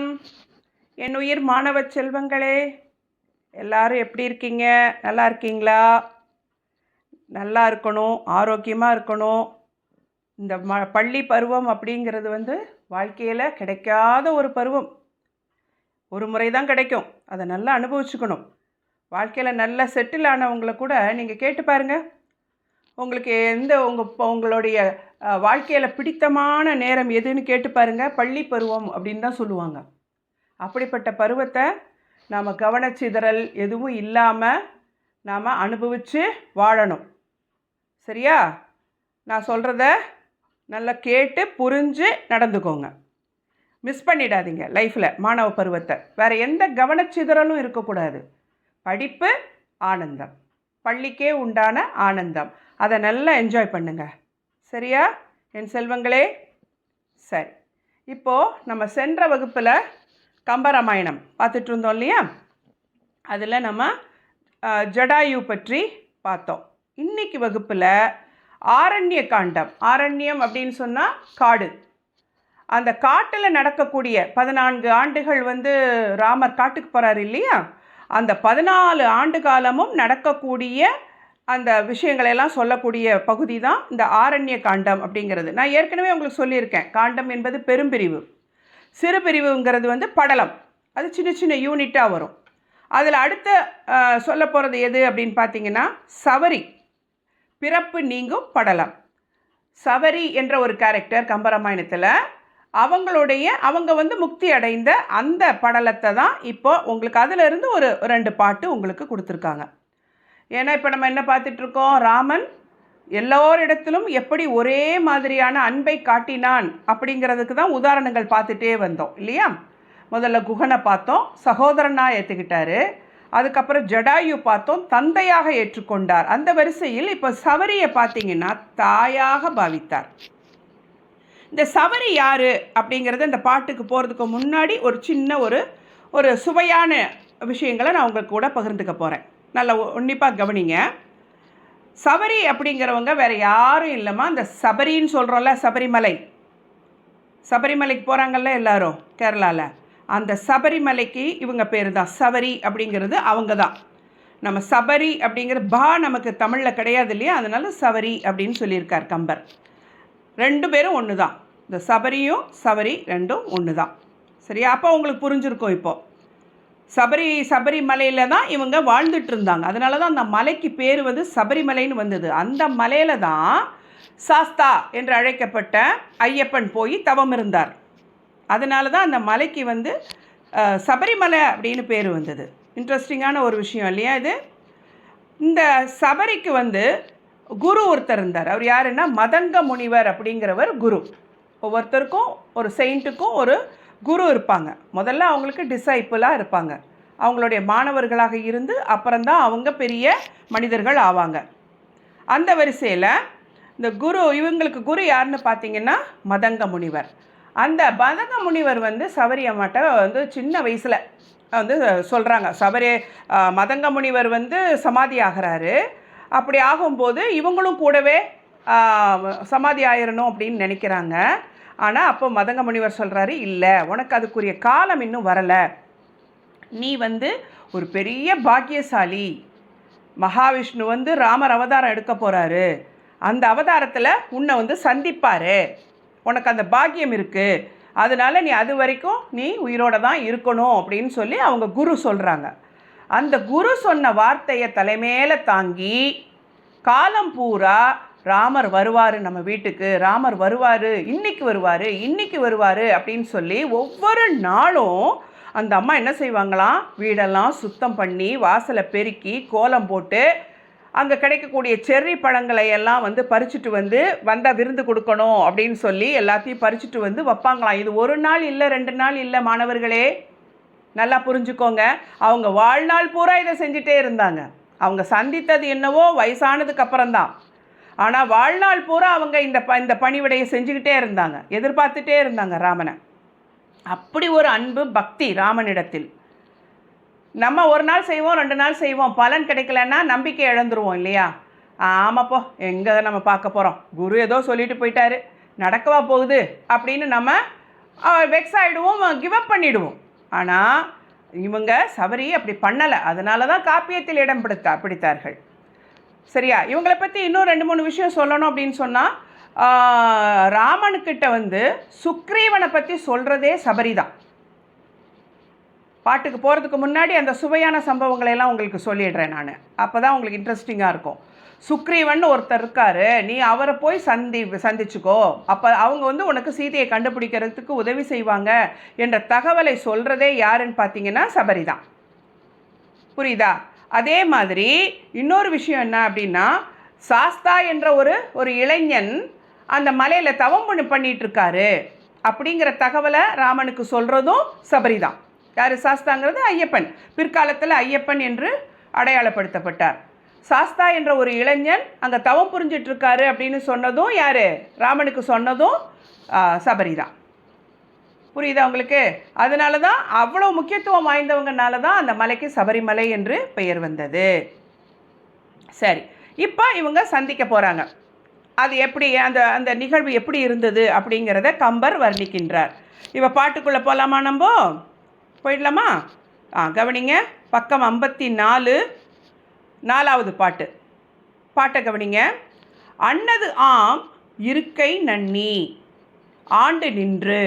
வணக்கம். என் உயிர் மாணவ செல்வங்களே எல்லாரும் எப்படி இருக்கீங்க? நல்லா இருக்கீங்களா? நல்லா இருக்கணும் ஆரோக்கியமாக இருக்கணும். இந்த ம பள்ளி பருவம் அப்படிங்கிறது வந்து வாழ்க்கையில் கிடைக்காத ஒரு பருவம். ஒரு முறை தான் கிடைக்கும். அதை நல்லா அனுபவிச்சுக்கணும். வாழ்க்கையில் நல்லா செட்டில் ஆனவங்களை கூட நீங்கள் கேட்டு பாருங்கள் உங்களுக்கு எந்த உங்கள் உங்களுடைய வாழ்க்கையில் பிடித்தமான நேரம் எதுன்னு கேட்டு பாருங்கள் பள்ளி பருவம் அப்படின்னு தான் சொல்லுவாங்க. அப்படிப்பட்ட பருவத்தை நாம் கவனச்சிதறல் எதுவும் இல்லாமல் நாம் அனுபவித்து வாழணும். சரியா? நான் சொல்கிறத நல்லா கேட்டு புரிஞ்சு நடந்துக்கோங்க. மிஸ் பண்ணிடாதீங்க லைஃப்பில் மாணவ பருவத்தை. வேறு எந்த கவனச்சிதறலும் இருக்கக்கூடாது. படிப்பு ஆனந்தம். பள்ளிக்கே உண்டான ஆனந்தம். அதை நல்லா என்ஜாய் பண்ணுங்க. சரியா? என் செல்வங்களே? சரி. இப்போது நம்ம சென்ற வகுப்பில் கம்பராமாயணம் பார்த்துட்டு இருந்தோம் இல்லையா? அதில் நம்ம ஜடாயு பற்றி பார்த்தோம். இன்னைக்கு வகுப்பில் ஆரண்ய காண்டம் ஆரண்யம் அப்படின்னு சொன்னால் காடு. அந்த காட்டில் நடக்கக்கூடிய பதினான்கு ஆண்டுகள் வந்து ராமர் காட்டுக்கு போகிறார் இல்லையா? அந்த பதினாலு ஆண்டு காலமும் நடக்கக்கூடிய அந்த விஷயங்களெல்லாம் சொல்லக்கூடிய பகுதி தான் இந்த ஆரண்ய காண்டம் அப்படிங்கிறது. நான் ஏற்கனவே உங்களுக்கு சொல்லியிருக்கேன். காண்டம் என்பது பெரும்பிரிவு. சிறு பிரிவுங்கிறது வந்து படலம். அது சின்ன சின்ன யூனிட்டாக வரும். அதில் அடுத்த சொல்ல போகிறது எது அப்படின்னு பார்த்தீங்கன்னா சவரி. பிறப்பு நீங்கும் படலம். சவரி என்ற ஒரு கேரக்டர் கம்பராமாயணத்தில் அவங்களுடைய அவங்க வந்து முக்தி அடைந்த அந்த படலத்தை தான் இப்போ உங்களுக்கு அதிலிருந்து ஒரு ரெண்டு பாட்டு உங்களுக்கு கொடுத்துருக்காங்க. ஏன்னா இப்போ நம்ம என்ன பார்த்துட்ருக்கோம் ராமன் எல்லோரிடத்திலும் எப்படி ஒரே மாதிரியான அன்பை காட்டினான் அப்படிங்கிறதுக்கு தான் உதாரணங்கள் பார்த்துட்டே வந்தோம் இல்லையா? முதல்ல குகனை பார்த்தோம் சகோதரனாக ஏற்றுக்கிட்டாரு அதுக்கப்புறம் ஜடாயு பார்த்தோம் தந்தையாக ஏற்றுக்கொண்டார். அந்த வரிசையில் இப்போ சவரியை பார்த்தீங்கன்னா தாயாக பாவித்தார். இந்த சவரி யார் அப்படிங்கிறது இந்த பாட்டுக்கு போகிறதுக்கு முன்னாடி ஒரு சின்ன ஒரு ஒரு சுவையான விஷயங்களை நான் உங்கள் கூட பகிர்ந்துக்க போகிறேன் நல்லா உன்னிப்பாக கவனிங்க. சபரி அப்படிங்கிறவங்க வேறு யாரும் இல்லைம்மா. அந்த சபரின்னு சொல்கிறோம்ல சபரிமலை. சபரிமலைக்கு போகிறாங்கல்ல எல்லாரும் கேரளாவில் அந்த சபரிமலைக்கு இவங்க பேர் தான் சபரி அப்படிங்கிறது அவங்க தான். நம்ம சபரி அப்படிங்கிற பா நமக்கு தமிழில் கிடையாது இல்லையா? அதனால சபரி அப்படின்னு சொல்லியிருக்கார் கம்பர். ரெண்டு பேரும் ஒன்று தான் இந்த சபரியும் சவரி ரெண்டும் ஒன்று தான் சரியா? அப்போ உங்களுக்கு புரிஞ்சிருக்கும் இப்போது சபரி சபரிமலையில் தான் இவங்க வாழ்ந்துட்டு இருந்தாங்க அதனால தான் அந்த மலைக்கு பேர் வந்து சபரிமலைன்னு வந்தது. அந்த மலையில் தான் சாஸ்தா என்று அழைக்கப்பட்ட ஐயப்பன் போய் தவம் இருந்தார். அதனால தான் அந்த மலைக்கு வந்து சபரிமலை அப்படின்னு பேர் வந்தது. இன்ட்ரெஸ்டிங்கான ஒரு விஷயம் இல்லையா இது? இந்த சபரிக்கு வந்து குரு ஒருத்தர் இருந்தார். அவர் யாருன்னா மதங்க முனிவர் அப்படிங்கிறவர் குரு. ஒவ்வொருத்தருக்கும் ஒரு செயிண்ட்டுக்கும் ஒரு குரு இருப்பாங்க. முதல்ல அவங்களுக்கு டிசைப்பிளாக இருப்பாங்க. அவங்களுடைய மாணவர்களாக இருந்து அப்புறம்தான் அவங்க பெரிய மனிதர்கள் ஆவாங்க. அந்த வரிசையில் இந்த குரு இவங்களுக்கு குரு யாருன்னு பார்த்தீங்கன்னா மதங்க முனிவர். அந்த மதங்க முனிவர் வந்து சபரி அம்மாட்ட வந்து சின்ன வயசில் வந்து சொல்கிறாங்க சபரி மதங்க முனிவர் வந்து சமாதி ஆகிறாரு. அப்படி ஆகும்போது இவங்களும் கூடவே சமாதி ஆயிரணும் அப்படின்னு நினைக்கிறாங்க. ஆனால் அப்போ மதங்க முனிவர் சொல்கிறாரு இல்லை உனக்கு அதுக்குரிய காலம் இன்னும் வரலை. நீ வந்து ஒரு பெரிய பாக்கியசாலி. மகாவிஷ்ணு வந்து ராமர் அவதாரம் எடுக்க போகிறாரு அந்த அவதாரத்தில் உன்னை வந்து சந்திப்பார். உனக்கு அந்த பாக்கியம் இருக்குது அதனால நீ அது வரைக்கும் நீ உயிரோட தான் இருக்கணும் அப்படின்னு சொல்லி அவங்க குரு சொல்கிறாங்க அந்த குரு சொன்ன வார்த்தையை தலைமையில தாங்கி காலம் பூரா ராமர் வருவார் நம்ம வீட்டுக்கு ராமர் வருவார் இன்னைக்கு வருவார் இன்னைக்கு வருவார் அப்படின்னு சொல்லி ஒவ்வொரு நாளும் அந்த அம்மா என்ன செய்வாங்களாம் வீடெல்லாம் சுத்தம் பண்ணி வாசலை பெருக்கி கோலம் போட்டு அங்கே கிடைக்கக்கூடிய செர்ரி பழங்களை எல்லாம் வந்து பறிச்சுட்டு வந்து வந்தால் விருந்து கொடுக்கணும் அப்படின்னு சொல்லி எல்லாத்தையும் பறிச்சுட்டு வந்து வைப்பாங்களாம். இது ஒரு நாள் இல்லை ரெண்டு நாள் இல்லை மாணவர்களே. நல்லா புரிஞ்சுக்கோங்க. அவங்க வாழ்நாள் பூரா இதை செஞ்சுட்டே இருந்தாங்க. அவங்க சந்தித்தது என்னவோ வயசானதுக்கு அப்புறம்தான். ஆனால் வாழ்நாள் பூரா அவங்க இந்த ப இந்த பணிவிடையை செஞ்சுக்கிட்டே இருந்தாங்க. எதிர்பார்த்துட்டே இருந்தாங்க ராமனை. அப்படி ஒரு அன்பு பக்தி ராமனிடத்தில். நம்ம ஒரு நாள் செய்வோம் ரெண்டு நாள் செய்வோம். பலன் கிடைக்கலன்னா நம்பிக்கை இழந்துருவோம் இல்லையா? ஆமாப்போ எங்கே நம்ம பார்க்க போகிறோம் குரு ஏதோ சொல்லிட்டு போயிட்டாரு. நடக்கவா போகுது? அப்படின்னு நம்ம வெக்ஸ் ஆகிடுவோம் கிவ் அப் ஆனால் இவங்க சபரி அப்படி பண்ணலை. அதனால தான் காப்பியத்தில் இடம் பிடித்தா பிடித்தார்கள். சரியா? இவங்களை பற்றி இன்னும் ரெண்டு மூணு விஷயம் சொல்லணும் அப்படின்னு சொன்னால் ராமனுக்கிட்ட வந்து சுக்ரீவனை பற்றி சொல்கிறதே சபரி தான் பாட்டுக்கு போகிறதுக்கு முன்னாடி அந்த சுவையான சம்பவங்களை எல்லாம் உங்களுக்கு சொல்லிடுறேன் நான். அப்போ தான் உங்களுக்கு இன்ட்ரெஸ்டிங்காக இருக்கும். சுக்ரீவன் ஒருத்தர் இருக்காரு நீ அவரை போய் சந்தி சந்திச்சுக்கோ. அப்போ அவங்க வந்து உனக்கு சீதையை கண்டுபிடிக்கிறதுக்கு உதவி செய்வாங்க என்ற தகவலை சொல்கிறதே யாருன்னு பார்த்தீங்கன்னா சபரி தான் புரியுதா? அதே மாதிரி இன்னொரு விஷயம் என்ன அப்படின்னா சாஸ்தா என்ற ஒரு ஒரு இளைஞன் அந்த மலையில் தவம் பண்ணி பண்ணிகிட்ருக்காரு அப்படிங்கிற தகவலை ராமனுக்கு சொல்கிறதும் சபரி தான் யார்? சாஸ்தாங்கிறது ஐயப்பன். பிற்காலத்தில் ஐயப்பன் என்று அடையாளப்படுத்தப்பட்டார். சாஸ்தா என்ற ஒரு இளைஞன் அங்கே தவம் புரிஞ்சிட்ருக்காரு அப்படின்னு சொன்னதும் யார்? ராமனுக்கு சொன்னதும் சபரி தான் புரியுதா உங்களுக்கு? அதனால தான் அவ்வளோ முக்கியத்துவம் வாய்ந்தவங்கனால தான் அந்த மலைக்கு சபரிமலை என்று பெயர் வந்தது. சரி இப்போ இவங்க சந்திக்க போகிறாங்க அது எப்படி அந்த அந்த நிகழ்வு எப்படி இருந்தது அப்படிங்கிறத கம்பர் வர்ணிக்கின்றார். இப்போ பாட்டுக்குள்ளே போகலாமா நம்ம போயிடலாமா? ஆ கவனிங்க பக்கம் ஐம்பத்தி நாலு நாலாவது பாட்டு. பாட்டை கவனிங்க. அன்னது ஆம் இருக்கை நன்னி ஆண்டு நின்று.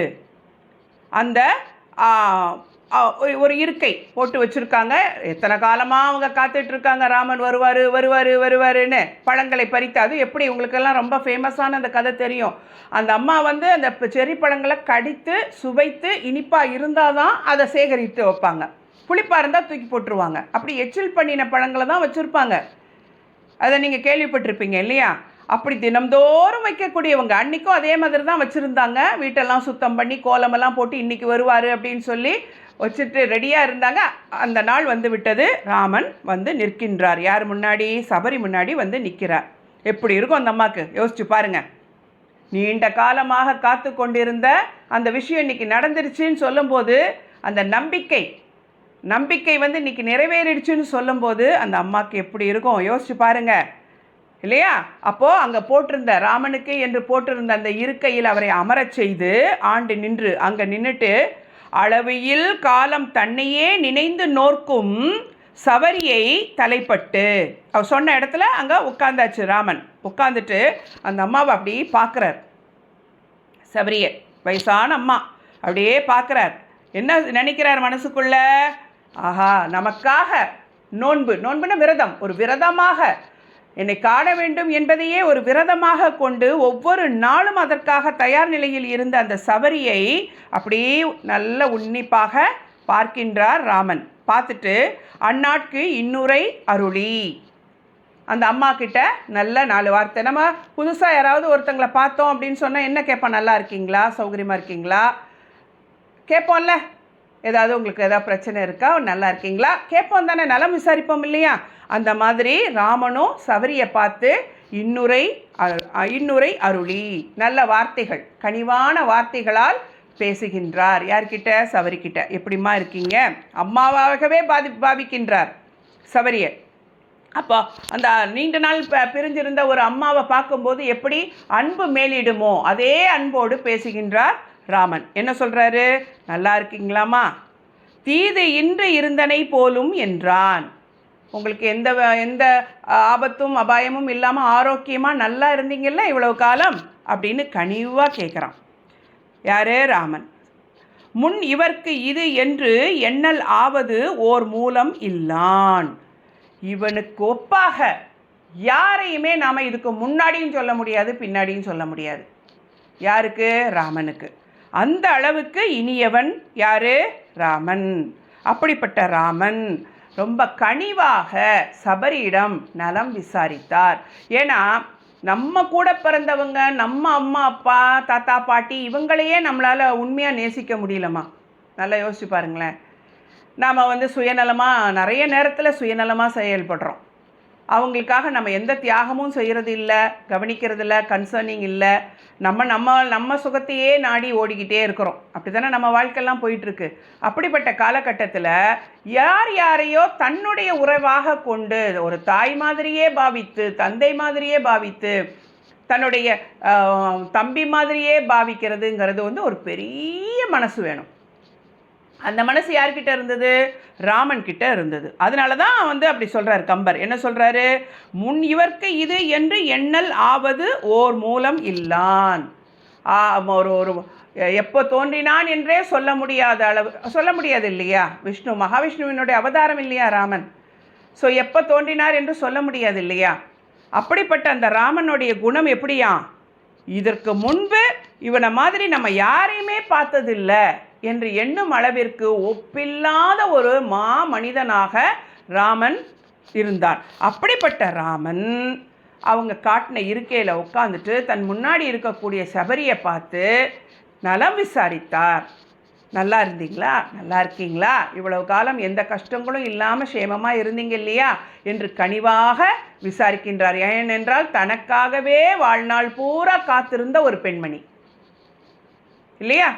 அந்த ஒரு- ஒரு இருக்கை போட்டு வச்சுருக்காங்க. எத்தனை காலமாக அவங்க காத்துட்ருக்காங்க? ராமன் வருவார் வருவார் வருவாருன்னு பழங்களை பறித்து அது எப்படி உங்களுக்கெல்லாம் ரொம்ப ஃபேமஸான அந்த கதை தெரியும்? அந்த அம்மா வந்து அந்த செரி பழங்களை கடித்து சுவைத்து இனிப்பாக இருந்தால் தான் அதை சேகரித்து வைப்பாங்க. புளிப்பாக இருந்தால் தூக்கி போட்டுருவாங்க. அப்படி எச்சில் பண்ணின பழங்களை தான் வச்சுருப்பாங்க. அதை நீங்கள் கேள்விப்பட்டிருப்பீங்க இல்லையா? அப்படி தினம்தோறும் வைக்கக்கூடியவங்க. அன்றைக்கும் அதே மாதிரி தான் வச்சுருந்தாங்க. வீட்டெல்லாம் சுத்தம் பண்ணி கோலமெல்லாம் போட்டு இன்றைக்கி வருவார் அப்படின்னு சொல்லி வச்சுட்டு ரெடியாக இருந்தாங்க. அந்த நாள் வந்து விட்டது. ராமன் வந்து நிற்கின்றார். யார் முன்னாடி? சபரி முன்னாடி வந்து நிற்கிறார் எப்படி இருக்கும் அந்த அம்மாவுக்கு யோசிச்சு பாருங்கள் நீண்ட காலமாக காத்து கொண்டிருந்த அந்த விஷயம் இன்னைக்கு நடந்துருச்சுன்னு சொல்லும்போது அந்த நம்பிக்கை நம்பிக்கை வந்து இன்னைக்கு நிறைவேறிடுச்சுன்னு சொல்லும்போது அந்த அம்மாவுக்கு எப்படி இருக்கும்? யோசிச்சு பாருங்கள் இல்லையா? அப்போ அங்கே போட்டிருந்த ராமனுக்கு என்று போட்டிருந்த அந்த இருக்கையில் அவரை அமரச் செய்து ஆண்டு நின்று அங்கே நின்றுட்டு அளவையில் காலம் தன்னையே நினைந்து நோர்க்கும் சவரியை தலைப்பட்டு. அவர் சொன்ன இடத்துல அங்கே உட்காந்தாச்சு ராமன். உட்காந்துட்டு அந்த அம்மாவை அப்படி பார்க்குறார். சபரிய வயசான அம்மா. அப்படியே பார்க்குறார். என்ன நினைக்கிறார் மனசுக்குள்ள? ஆஹா நமக்காக நோன்பு. நோன்புன விரதம். ஒரு விரதமாக என்னை காண வேண்டும் என்பதையே ஒரு விரதமாக கொண்டு ஒவ்வொரு நாளும் அதற்காக தயார் நிலையில் இருந்த அந்த சபரியை அப்படியே நல்ல உன்னிப்பாக பார்க்கின்றார் ராமன். பார்த்துட்டு அந்நாட்கு இன்னுரை அருளி. அந்த அம்மா கிட்ட நல்ல நாலு வார்த்தை. நம்ம புதுசாக யாராவது ஒருத்தங்களை பார்த்தோம் அப்படின்னு சொன்னால் என்ன கேட்போம் நல்லா இருக்கீங்களா? சௌகரியமாக இருக்கீங்களா? கேட்போம்ல. ஏதாவது உங்களுக்கு ஏதாவது பிரச்சனை இருக்கா? நல்லா இருக்கீங்களா? கேட்போம் தானே நலம் விசாரிப்போம் இல்லையா? அந்த மாதிரி ராமனும் சவரியை பார்த்து இன்னுரை இன்னுரை அருளி. நல்ல வார்த்தைகள் கனிவான வார்த்தைகளால் பேசுகின்றார். யார்கிட்ட? சவரிக்கிட்ட. எப்படிம்மா இருக்கீங்க? அம்மாவாகவே பாதி பாவிக்கின்றார் சபரியை அப்போ அந்த நீண்ட நாள் ப- பிரிஞ்சிருந்த ஒரு அம்மாவை பார்க்கும்போது எப்படி அன்பு மேலிடுமோ அதே அன்போடு பேசுகின்றார் ராமன். என்ன சொல்கிறாரு நல்லா இருக்கீங்களாமா தீது இன்று இருந்தனை போலும் என்றான். உங்களுக்கு எந்த எந்த ஆபத்தும் அபாயமும் இல்லாமல் ஆரோக்கியமாக நல்லா இருந்தீங்கல்ல இவ்வளவு காலம்? அப்படின்னு கனிவாக கேட்குறான் யாரே? ராமன். முன் இவர்க்கு இது என்று எண்ணல் ஆவது ஓர் மூலம் இல்லான். இவனுக்கு ஒப்பாக யாரையுமே நாம் இதுக்கு முன்னாடியும் சொல்ல முடியாது பின்னாடியும் சொல்ல முடியாது. யாருக்கு? ராமனுக்கு. அந்த அளவுக்கு இனியவன் யாரு? ராமன். அப்படிப்பட்ட ராமன் ரொம்ப கனிவாக சபரியிடம் நலம் விசாரித்தார். ஏன்னா நம்ம கூட பிறந்தவங்க நம்ம அம்மா அப்பா தாத்தா பாட்டி இவங்களையே நம்மளால் உண்மையாக நேசிக்க முடியலம்மா. நல்லா யோசிச்சு பாருங்களேன். நாம் வந்து சுயநலமாக நிறைய நேரத்தில் சுயநலமாக செயல்படுறோம். அவங்களுக்காக நம்ம எந்த தியாகமும் செய்கிறது இல்லை கவனிக்கிறது இல்லை. கன்சர்னிங் இல்லை நம்ம நம்ம நம்ம சுகத்தையே நாடி ஓடிக்கிட்டே இருக்கிறோம். அப்படி தானே நம்ம வாழ்க்கையெல்லாம் போயிட்டுருக்கு. அப்படிப்பட்ட காலகட்டத்தில் யார் யாரையோ தன்னுடைய உறவாக கொண்டு ஒரு தாய் மாதிரியே பாவித்து தந்தை மாதிரியே பாவித்து தன்னுடைய தம்பி மாதிரியே பாவிக்கிறதுங்கிறது வந்து ஒரு பெரிய மனசு வேணும். அந்த மனசு யார்கிட்ட இருந்தது? ராமன் கிட்ட இருந்தது. அதனால தான் வந்து அப்படி சொல்கிறார் கம்பர். என்ன சொல்கிறாரு முன் இவர்க்கு இது என்று எண்ணல் ஆவது ஓர் மூலம் இல்லான். ஒரு ஒரு எப்போ தோன்றினான் என்றே சொல்ல முடியாத அளவு சொல்ல முடியாது இல்லையா? விஷ்ணு மகாவிஷ்ணுவினுடைய அவதாரம் இல்லையா ராமன்? ஸோ எப்போ தோன்றினார் என்று சொல்ல முடியாது இல்லையா? அப்படிப்பட்ட அந்த ராமனுடைய குணம் எப்படியா இதற்கு முன்பு இவனை மாதிரி நம்ம யாரையுமே பார்த்ததில்ல. என்று எண்ணும் அளவிற்கு ஒப்பில்லாத ஒரு மா மனிதனாக ராமன் இருந்தான். அப்படிப்பட்ட ராமன் அவங்க காட்டின இருக்கையில் உட்காந்துட்டு தன் முன்னாடி இருக்கக்கூடிய சபரியை பார்த்து நலம் விசாரித்தார். நல்லா இருந்தீங்களா? நல்லா இருக்கீங்களா? இவ்வளவு காலம் எந்த கஷ்டங்களும் இல்லாமல் சேமமாக இருந்தீங்க இல்லையா? என்று கனிவாக விசாரிக்கின்றார். ஏனென்றால் தனக்காகவே வாழ்நாள் பூரா காத்திருந்த ஒரு பெண்மணி. இல்லையா?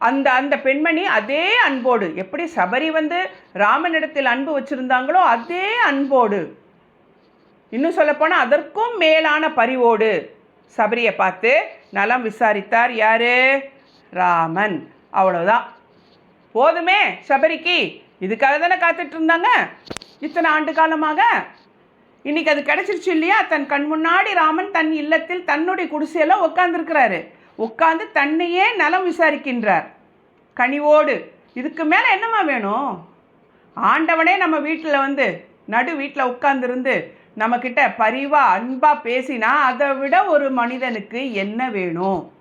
அந்த அந்த பெண்மணி அதே அன்போடு எப்படி சபரி வந்து ராமனிடத்தில் அன்பு வச்சுருந்தாங்களோ அதே அன்போடு இன்னும் சொல்லப்போனால் அதற்கும் மேலான பரிவோடு சபரியை பார்த்து நலம் விசாரித்தார் யாரு? ராமன். அவ்வளோதான் போதுமே சபரிக்கு. இதுக்காக தானே காத்துட்டு இருந்தாங்க? இத்தனை ஆண்டு காலமாக? இன்னைக்கு அது கிடைச்சிருச்சு இல்லையா? தன் கண் முன்னாடி ராமன் தன் இல்லத்தில் தன்னுடைய குடிசையெல்லாம் உட்காந்துருக்கிறாரு உட்காந்து தன்னையே நலம் விசாரிக்கின்றார். கனிவோடு இதுக்கு மேலே என்னம்மா வேணும்? ஆண்டவனே நம்ம வீட்டில் வந்து நடு வீட்டில் உட்காந்துருந்து நம்மக்கிட்ட பரிவா அன்பாக பேசினா அதை விட ஒரு மனிதனுக்கு என்ன வேணும்?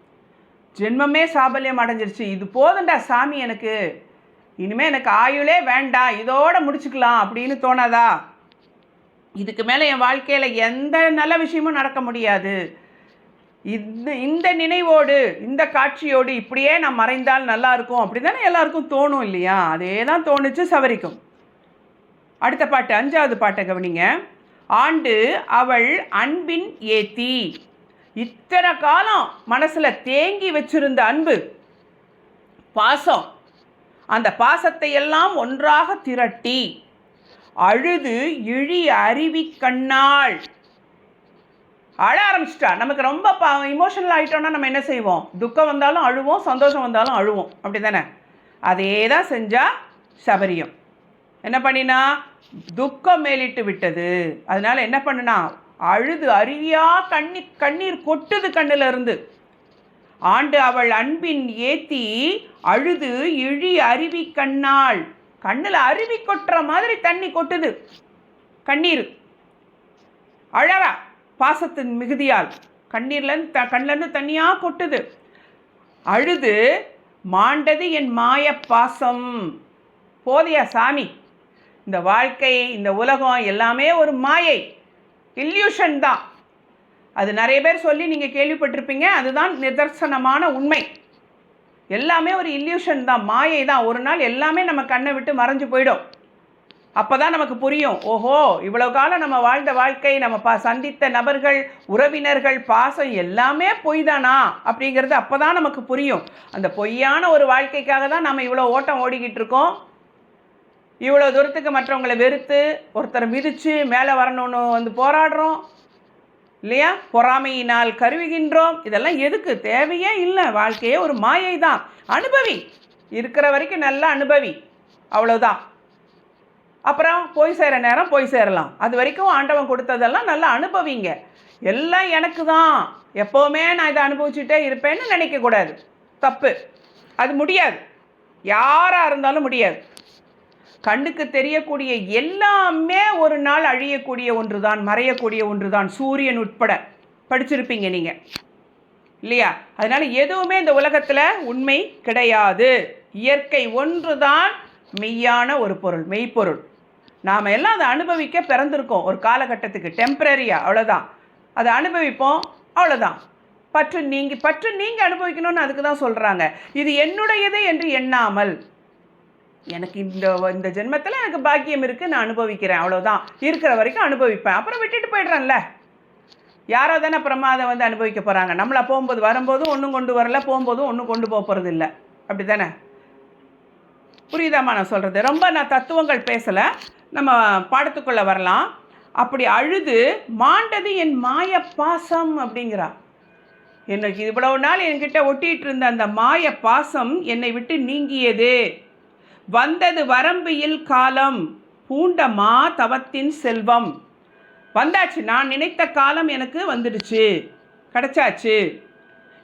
ஜென்மமே சாபல்யம் அடைஞ்சிருச்சு. இது போதும்டா சாமி எனக்கு. இனிமே எனக்கு ஆயுளே வேண்டாம் இதோட முடிச்சுக்கலாம் அப்படின்னு தோணாதா? இதுக்கு மேலே என் வாழ்க்கையில் எந்த நல்ல விஷயமும் நடக்க முடியாது. இந்த இந்த நினைவோடு இந்த காட்சியோடு இப்படியே நான் மறைந்தால் நல்லா இருக்கும் அப்படி தானே எல்லாருக்கும் தோணும் இல்லையா? அதே தான் தோணுச்சு சவரிக்கும். அடுத்த பாட்டு அஞ்சாவது பாட்டை கவனிங்க. ஆண்டு அவள் அன்பின் ஏத்தி. இத்தனை காலம் மனசில் தேங்கி வச்சிருந்த அன்பு பாசம். அந்த பாசத்தை எல்லாம் ஒன்றாக திரட்டி அழுது இழி அருவி கண்ணாள். அழ ஆரம்பிச்சிட்டா. நமக்கு ரொம்ப இமோஷனல் ஆகிட்டோம்னா நம்ம என்ன செய்வோம்? துக்கம் வந்தாலும் அழுவோம் சந்தோஷம் வந்தாலும் அழுவோம். அப்படி தானே அதே தான் செஞ்சால் சபரியம். என்ன பண்ணினா? துக்கம் மேலிட்டு விட்டது. அதனால என்ன பண்ணுனா? அழுது அருவியா கண்ணி கண்ணீர் கொட்டுது கண்ணில் இருந்து ஆண்டு அவள் அன்பின் ஏத்தி அழுது இழி அருவி கண்ணாள். கண்ணில் அருவி கொட்டுற மாதிரி தண்ணி கொட்டுது. கண்ணீர். அழறா. பாசத்தின் மிகுதியால் கண்ணீர்லேருந்து த கண்ணிலேருந்து தனியாக கொட்டுது. அழுது மாண்டது என் மாய பாசம். போதையா சாமி இந்த வாழ்க்கை இந்த உலகம் எல்லாமே ஒரு மாயை இல்யூஷன் தான். அது நிறைய பேர் சொல்லி நீங்கள் கேள்விப்பட்டிருப்பீங்க அதுதான் நிதர்சனமான உண்மை. எல்லாமே ஒரு இல்யூஷன் தான் மாயை தான். ஒரு நாள் எல்லாமே நம்ம கண்ணை விட்டு மறைஞ்சு போயிடும். அப்போ தான் நமக்கு புரியும். ஓஹோ இவ்வளோ காலம் நம்ம வாழ்ந்த வாழ்க்கை நம்ம பா சந்தித்த நபர்கள் உறவினர்கள் பாசம் எல்லாமே பொய் தானா அப்படிங்கிறது அப்போ தான் நமக்கு புரியும். அந்த பொய்யான ஒரு வாழ்க்கைக்காக தான் நம்ம இவ்வளோ ஓட்டம் ஓடிக்கிட்டு இருக்கோம். இவ்வளோ தூரத்துக்கு மற்றவங்களை வெறுத்து ஒருத்தரை மிதித்து மேலே வரணும்னு வந்து போராடுறோம். இல்லையா? பொறாமையினால் கருவுகின்றோம். இதெல்லாம் எதுக்கு? தேவையே இல்லை. வாழ்க்கையே ஒரு மாயை தான் அனுபவி. இருக்கிற வரைக்கும் நல்லா அனுபவி. அவ்வளோதான் அப்புறம் போய் சேர நேரம் போய் சேரலாம். அது வரைக்கும் ஆண்டவன் கொடுத்ததெல்லாம் நல்லா அனுபவிங்க. எல்லாம் எனக்கு தான் எப்போவுமே நான் இதை அனுபவிச்சுட்டே இருப்பேன்னு நினைக்கக்கூடாது தப்பு. அது முடியாது. யாராக இருந்தாலும் முடியாது. கண்ணுக்கு தெரியக்கூடிய எல்லாமே ஒரு நாள் அழியக்கூடிய ஒன்று தான் மறையக்கூடிய ஒன்று தான் சூரியன் உட்பட படிச்சிருப்பீங்க நீங்கள் இல்லையா? அதனால் எதுவுமே இந்த உலகத்தில் உண்மை கிடையாது. இயற்கை ஒன்று தான் மெய்யான ஒரு பொருள் மெய்ப்பொருள். நாம் எல்லாம் அதை அனுபவிக்க பிறந்திருக்கோம். ஒரு காலகட்டத்துக்கு டெம்பரரியாக அவ்வளோதான் அதை அனுபவிப்போம் அவ்வளோதான் பற்று நீங்கள் பற்று நீங்கள் அனுபவிக்கணும்னு அதுக்கு தான் சொல்கிறாங்க இது என்னுடையது என்று எண்ணாமல். எனக்கு இந்த இந்த ஜென்மத்தில் எனக்கு பாக்கியம் இருக்குது நான் அனுபவிக்கிறேன் அவ்வளோதான் இருக்கிற வரைக்கும் அனுபவிப்பேன். அப்புறம் விட்டுட்டு போயிடுறேன்ல. யாரோ தானே அப்புறமா அதை வந்து அனுபவிக்க போகிறாங்க நம்மளை போகும்போது வரும்போதும் ஒன்றும் கொண்டு வரல போகும்போதும் ஒன்றும் கொண்டு போக போகிறது இல்லை அப்படி தானே புரியுதாம்மா நான் சொல்கிறது ரொம்ப நான் தத்துவங்கள் பேசலை. நம்ம பாடத்துக்குள்ளே வரலாம். அப்படி அழுது மாண்டது என் மாய பாசம் அப்படிங்கிறா. எனக்கு இவ்வளவு நாள் என்கிட்ட ஒட்டிட்டு இருந்த அந்த மாய பாசம் என்னை விட்டு நீங்கியது. வந்தது வரம்பியில் காலம் பூண்ட மா தவத்தின் செல்வம். வந்தாச்சு நான் நினைத்த காலம் எனக்கு வந்துடுச்சு. கிடச்சாச்சு.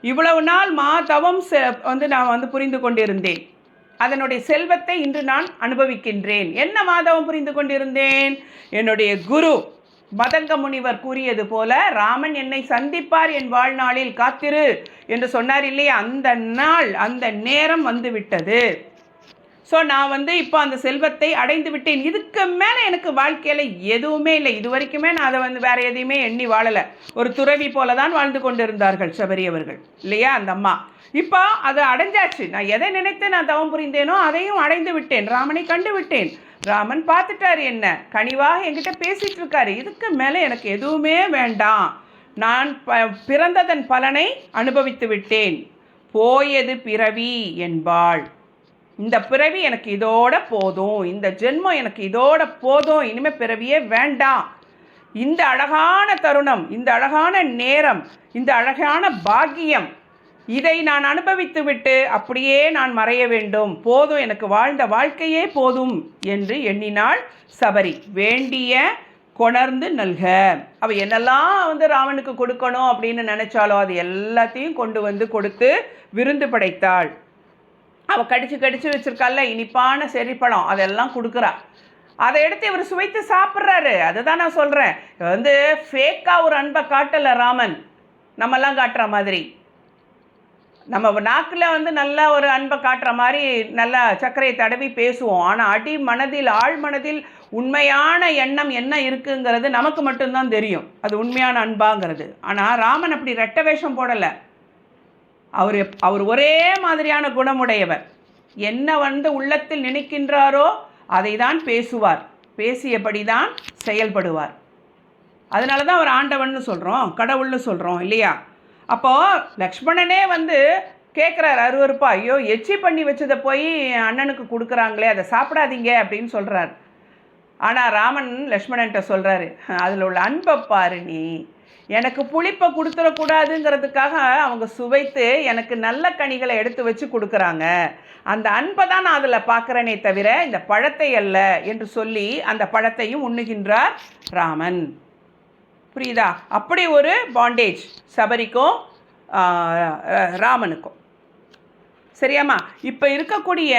இவ்வளவு நாள் மா தவம் செ- வந்து நான் வந்து புரிந்து கொண்டிருந்தேன். அதனுடைய செல்வத்தை இன்று நான் அனுபவிக்கின்றேன். என்ன மாதவம் புரிந்து கொண்டிருந்தேன்? என்னுடைய குரு மதங்க முனிவர் கூறியது போல ராமன் என்னை சந்திப்பார் என் வாழ்நாளில் காத்திரு என்று சொன்னார் இல்லையா? அந்த நாள் அந்த நேரம் வந்துவிட்டது. ஸோ நான் வந்து இப்போ அந்த செல்வத்தை அடைந்து விட்டேன். இதுக்கு மேலே எனக்கு வாழ்க்கையில் எதுவுமே இல்லை. இது வரைக்குமே நான் அதை வந்து வேறு எதையுமே எண்ணி வாழலை. ஒரு துறவி போல தான் வாழ்ந்து கொண்டிருந்தார்கள் சபரி அவர்கள். இல்லையா? அந்த அம்மா. இப்போ அது அடைஞ்சாச்சு. நான் எதை நினைத்து நான் தவம் புரிந்தேனோ அதையும் அடைந்து விட்டேன். ராமனை கண்டு விட்டேன். ராமன் பார்த்துட்டாரு என்ன? கனிவாக என்கிட்ட பேசிட்டு இருக்காரு. இதுக்கு மேலே எனக்கு எதுவுமே வேண்டாம். நான் ப- பிறந்ததன் பலனை அனுபவித்து விட்டேன். போயது பிறவி என்பாள். இந்த பிறவி எனக்கு இதோட போதும். இந்த ஜென்மம் எனக்கு இதோட போதும். இனிமே பிறவியே வேண்டாம். இந்த அழகான தருணம் இந்த அழகான நேரம் இந்த அழகான பாக்கியம் இதை நான் அனுபவித்து விட்டு அப்படியே நான் மறைய வேண்டும். போதும் எனக்கு வாழ்ந்த வாழ்க்கையே போதும் என்று எண்ணினாள் சபரி வேண்டிய கொணர்ந்து நல்க. அவ என்னெல்லாம் வந்து ராமனுக்கு கொடுக்கணும் அப்படின்னு நினைச்சாலோ அது எல்லாத்தையும் கொண்டு வந்து கொடுத்து விருந்து படைத்தாள். அவள் கடிச்சு கடிச்சு வச்சிருக்கால இனிப்பான செரிப்பழம் அதெல்லாம் கொடுக்குறா. அதை எடுத்து இவர் சுவைத்து சாப்பிட்றாரு. அதை தான் நான் சொல்கிறேன் வந்து ஃபேக்காக ஒரு அன்பை காட்டலை ராமன். நம்மெல்லாம் காட்டுற மாதிரி. நம்ம நாக்கில் வந்து நல்லா ஒரு அன்பை காட்டுற மாதிரி நல்லா சர்க்கரையை தடவி பேசுவோம். ஆனால் அடி மனதில் ஆழ் மனதில் உண்மையான எண்ணம் என்ன இருக்குங்கிறது நமக்கு மட்டும்தான் தெரியும். அது உண்மையான அன்பாங்கிறது. ஆனால் ராமன் அப்படி ரெட்ட வேஷம் போடலை. அவர் அவர் ஒரே மாதிரியான குணமுடையவர். என்ன வந்து உள்ளத்தில் நினைக்கின்றாரோ அதை தான் பேசுவார். பேசியபடி தான் செயல்படுவார். அதனால தான் அவர் ஆண்டவன் சொல்கிறோம் கடவுள்னு சொல்கிறோம் இல்லையா? அப்போது லக்ஷ்மணனே வந்து கேட்குறாரு அருவருப்பா ஐயோ எச்சி பண்ணி வச்சதை போய் அண்ணனுக்கு கொடுக்குறாங்களே அதை சாப்பிடாதீங்க அப்படின்னு சொல்கிறார் ஆனால் ராமன் லக்ஷ்மணன்ட்ட சொல்கிறாரு அதில் உள்ள அன்பை பாரு நீ. எனக்கு புளிப்பை கொடுத்துடக்கூடாதுங்கிறதுக்காக அவங்க சுவைத்து எனக்கு நல்ல கனிகளை எடுத்து வச்சு கொடுக்குறாங்க. அந்த அன்பை தான் நான் அதில் பார்க்குறேனே தவிர இந்த பழத்தை அல்ல என்று சொல்லி அந்த பழத்தையும் உண்ணுகின்றார் ராமன். புரியுதா? அப்படி ஒரு பாண்டேஜ் சபரிக்கும் ராமனுக்கும். சரியாம்மா? இப்போ இருக்கக்கூடிய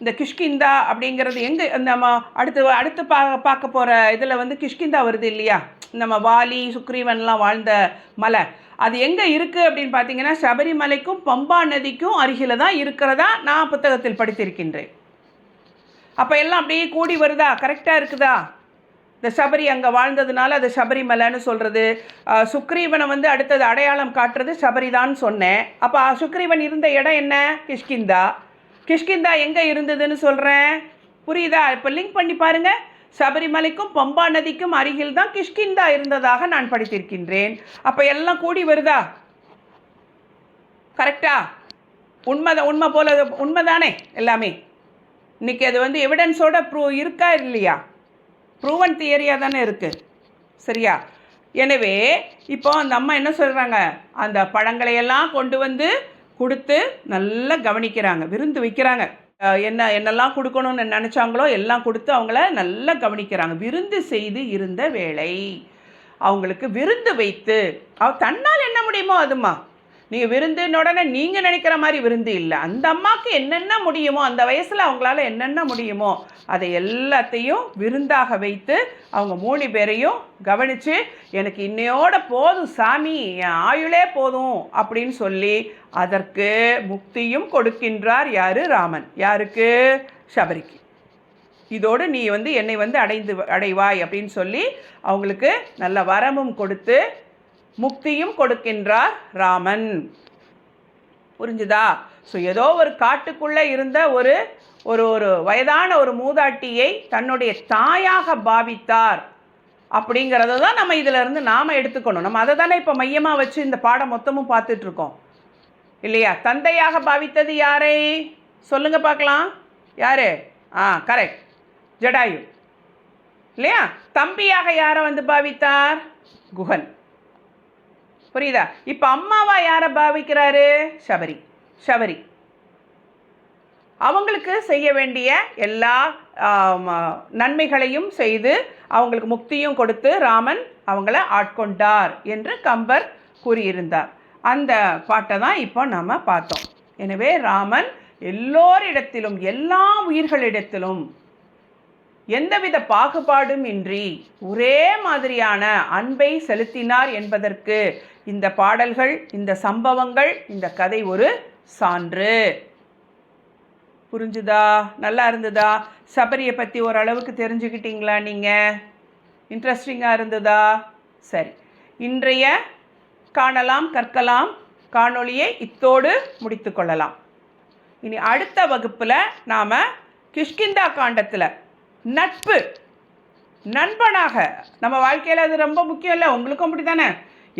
இந்த கிஷ்கிந்தா அப்படிங்கிறது எங்கே நம்ம அடுத்து அடுத்து பா பார்க்க போகிற இதில் வந்து கிஷ்கிந்தா வருது இல்லையா? நம்ம வாலி சுக்ரீவன்லாம் வாழ்ந்த மலை. அது எங்கே இருக்குது அப்படின்னு பார்த்தீங்கன்னா சபரிமலைக்கும் பம்பா நதிக்கும் அருகில் தான் இருக்கிறதா நான் புத்தகத்தில் படித்திருக்கின்றேன். அப்போ எல்லாம் அப்படியே கூடி வருதா? கரெக்டாக இருக்குதா? இந்த சபரி அங்கே வாழ்ந்ததுனால அது சபரிமலைன்னு சொல்கிறது சுக்ரீவனை வந்து அடுத்தது அடையாளம் காட்டுறது சபரிதான்னு சொன்னேன். அப்போ சுக்ரீவன் இருந்த இடம் என்ன? கிஷ்கிந்தா. கிஷ்கிந்தா எங்கே இருந்ததுன்னு சொல்கிறேன் புரியுதா? இப்போ லிங்க் பண்ணி பாருங்கள் சபரிமலைக்கும் பம்பா நதிக்கும் அருகில் தான் கிஷ்கிந்தா இருந்ததாக நான் படித்திருக்கின்றேன். அப்போ எல்லாம் கூடி வருதா? கரெக்டா? உண்மைதான் உண்மை போல உண்மைதானே எல்லாமே. இன்னைக்கு அது வந்து எவிடன்ஸோட ப்ரூ இருக்கா இல்லையா? ப்ரூவன் தியரியாக தானே இருக்குது சரியா? எனவே இப்போ அந்த அம்மா என்ன சொல்கிறாங்க அந்த பழங்களை எல்லாம் கொண்டு வந்து கொடுத்து நல்லா கவனிக்கிறாங்க. விருந்து வைக்கிறாங்க. என்ன என்னெல்லாம் கொடுக்கணும்னு நினச்சாங்களோ எல்லாம் கொடுத்து அவங்கள நல்லா கவனிக்கிறாங்க. விருந்து செய்து இருந்த வேலை அவங்களுக்கு விருந்து வைத்து அவ தன்னால் என்ன முடியுமோ அதுமா நீங்கள் விருந்தினுடனே நீங்கள் நினைக்கிற மாதிரி விருந்து இல்லை. அந்த அம்மாவுக்கு என்னென்ன முடியுமோ அந்த வயசில் அவங்களால என்னென்ன முடியுமோ அதை எல்லாத்தையும் விருந்தாக வைத்து அவங்க மூணு பேரையும் கவனித்து எனக்கு இன்னையோட போதும் சாமி என் ஆயுளே போதும் அப்படின்னு சொல்லி அதற்கு முக்தியும் கொடுக்கின்றார் யாரு? ராமன். யாருக்கு? சபரிக்கு. இதோடு நீ வந்து என்னை வந்து அடைந்து அடைவாய் அப்படின்னு சொல்லி அவங்களுக்கு நல்ல வரமும் கொடுத்து முக்தியும் கொடுக்கின்றார் ராமன். புரிஞ்சுதா? ஸோ ஏதோ ஒரு காட்டுக்குள்ளே இருந்த ஒரு ஒரு ஒரு வயதான ஒரு மூதாட்டியை தன்னுடைய தாயாக பாவித்தார். அப்படிங்கிறத தான் நம்ம இதிலிருந்து நாம் எடுத்துக்கணும். நம்ம அதை தானே இப்போ மையமாக வச்சு இந்த பாடம் மொத்தமும் பார்த்துட்ருக்கோம். இல்லையா? தந்தையாக பாவித்தது யாரை? சொல்லுங்கள் பார்க்கலாம். யார்? ஆ கரெக்ட் ஜடாயு. இல்லையா? தம்பியாக யாரை வந்து பாவித்தார்? குஹன் புரியுதா? இப்போ அம்மாவா யாரை பாவிக்கிறாரு? சபரி. சபரி. அவங்களுக்கு செய்ய வேண்டிய எல்லா நன்மைகளையும் செய்து அவங்களுக்கு முக்தியும் கொடுத்து ராமன் அவங்கள ஆட்கொண்டார் என்று கம்பர் கூறியிருந்தார். அந்த பாட்டை தான் இப்போ நம்ம பார்த்தோம். எனவே ராமன் எல்லோரிடத்திலும் எல்லா உயிர்களிடத்திலும் எந்தவித பாகுபாடும் இன்றி ஒரே மாதிரியான அன்பை செலுத்தினார் என்பதற்கு இந்த பாடல்கள் இந்த சம்பவங்கள் இந்த கதை ஒரு சான்று. புரிஞ்சுதா? நல்லா இருந்ததா? சபரியை பற்றி ஓரளவுக்கு தெரிஞ்சுக்கிட்டீங்களா நீங்கள் இன்ட்ரெஸ்டிங்காக இருந்ததா? சரி. இன்றைய காணலாம் கற்கலாம் காணொளியை இத்தோடு முடித்து கொள்ளலாம். இனி அடுத்த வகுப்பில் நாம் கிஷ்கிந்தா காண்டத்தில் நட்பு நண்பனாக. நம்ம வாழ்க்கையில் அது ரொம்ப முக்கியம் இல்லை உங்களுக்கும் அப்படி தானே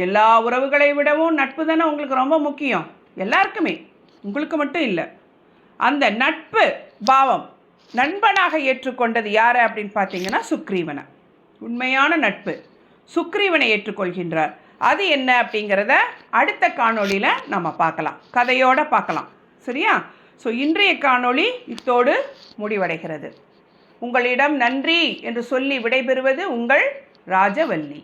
எல்லா உறவுகளை விடவும் நட்பு தானே உங்களுக்கு ரொம்ப முக்கியம். எல்லாருக்குமே. உங்களுக்கு மட்டும் இல்லை. அந்த நட்பு பாவம் நண்பனாக ஏற்றுக்கொண்டது யார் அப்படின்னு பார்த்தீங்கன்னா சுக்ரீவனை. உண்மையான நட்பு. சுக்ரீவனை ஏற்றுக்கொள்கின்றார். அது என்ன அப்படிங்கிறத அடுத்த காணொளியில் நம்ம பார்க்கலாம். கதையோடு பார்க்கலாம். சரியா? ஸோ இன்றைய காணொளி இத்தோடு முடிவடைகிறது. உங்களிடம் நன்றி என்று சொல்லி விடைபெறுவது உங்கள் ராஜவல்லி.